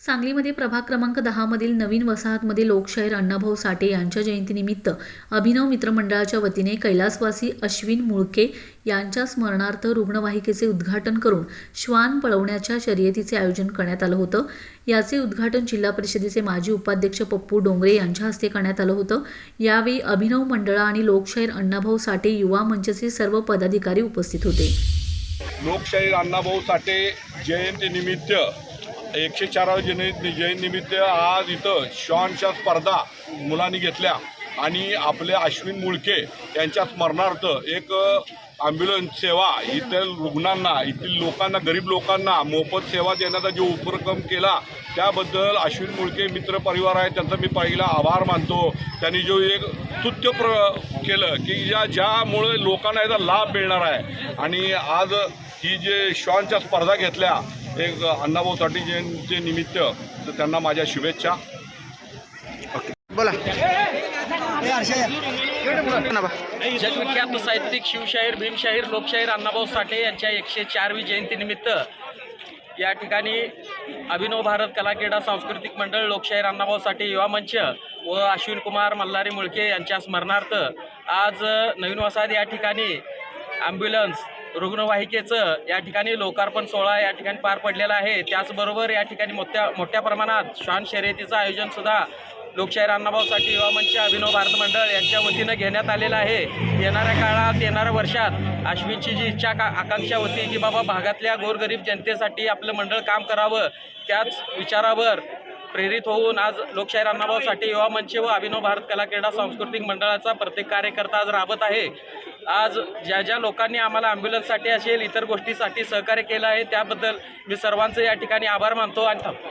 सांगलीमध्ये प्रभाग क्रमांक दहामधील नवीन वसाहतमध्ये लोकशाहीर अण्णाभाऊ साठे यांच्या जयंतीनिमित्त अभिनव मित्रमंडळाच्या वतीने कैलासवासी अश्विन मुळके यांच्या स्मरणार्थ रुग्णवाहिकेचे उद्घाटन करून श्वान पळवण्याच्या शर्यतीचे आयोजन करण्यात आलं होतं. याचे उद्घाटन जिल्हा परिषदेचे माजी उपाध्यक्ष पप्पू डोंगरे यांच्या हस्ते करण्यात आलं होतं. यावेळी अभिनव मंडळ आणि लोकशाहीर अण्णाभाऊ साठे युवा मंचचे सर्व पदाधिकारी उपस्थित होते. लोकशाहीर अण्णाभाऊ साठे जयंतीनिमित्त एकशे चाराव्या जयंती जयंतीनिमित्त आज इथं शॉनच्या स्पर्धा मुलांनी घेतल्या. आणि आपले अश्विन मुळके यांच्या स्मरणार्थ एक ॲम्ब्युलन्स सेवा इथं रुग्णांना येथील लोकांना गरीब लोकांना मोफत सेवा देण्याचा जो उपक्रम केला त्याबद्दल अश्विन मुळके मित्र परिवार आहे त्यांचा मी पहिला आभार मानतो. त्यांनी जो एक स्तुत्य प्र केलं की ज्या ज्यामुळे लोकांना याचा लाभ मिळणार आहे. आणि आज ही जे श्वांच्या स्पर्धा घेतल्या एक अण्णाभाऊ साठे जयंती निमित्त तर त्यांना माझ्या शुभेच्छा. बोला. जगविख्यात साहित्यिक शिवशाहीर भीमशाहीर लोकशाहीर अण्णाभाऊ साठे यांच्या एकशे चारवी जयंतीनिमित्त या ठिकाणी अभिनव भारत कला क्रीडा सांस्कृतिक मंडळ लोकशाहीर अण्णाभाऊ साठे युवा मंच व अश्विन कुमार मल्हारी मुळके यांच्या स्मरणार्थ आज नवीन वसाहत या ठिकाणी ॲम्ब्युलन्स रुग्णवाहिकेचं या ठिकाणी लोकार्पण सोहळा या ठिकाणी पार पडलेला आहे. त्याचबरोबर या ठिकाणी मोठ्या मोठ्या प्रमाणात श्वान शर्यतीचं आयोजनसुद्धा लोकशाहीर अण्णाभाऊसाठी युवा मंच अभिनव भारत मंडळ यांच्या वतीनं घेण्यात आलेलं आहे. येणाऱ्या काळात येणाऱ्या वर्षात अश्विनची जी इच्छा का आकांक्षा होती की बाबा भागातल्या गोरगरीब जनतेसाठी आपलं मंडळ काम करावं त्याच विचारावर प्रेरित होऊन आज लोकशाहीर अण्णाभाऊ साठे युवा मंच व अभिनव भारत कला क्रीडा सांस्कृतिक मंडळाचा प्रत्येक कार्यकर्ता आज राबत आहे. आज ज्या ज्या लोकांनी आम्हाला ॲम्ब्युलन्ससाठी असेल इतर गोष्टीसाठी सहकार्य केलं आहे त्याबद्दल मी सर्वांचं या ठिकाणी आभार मानतो आणि थांबतो.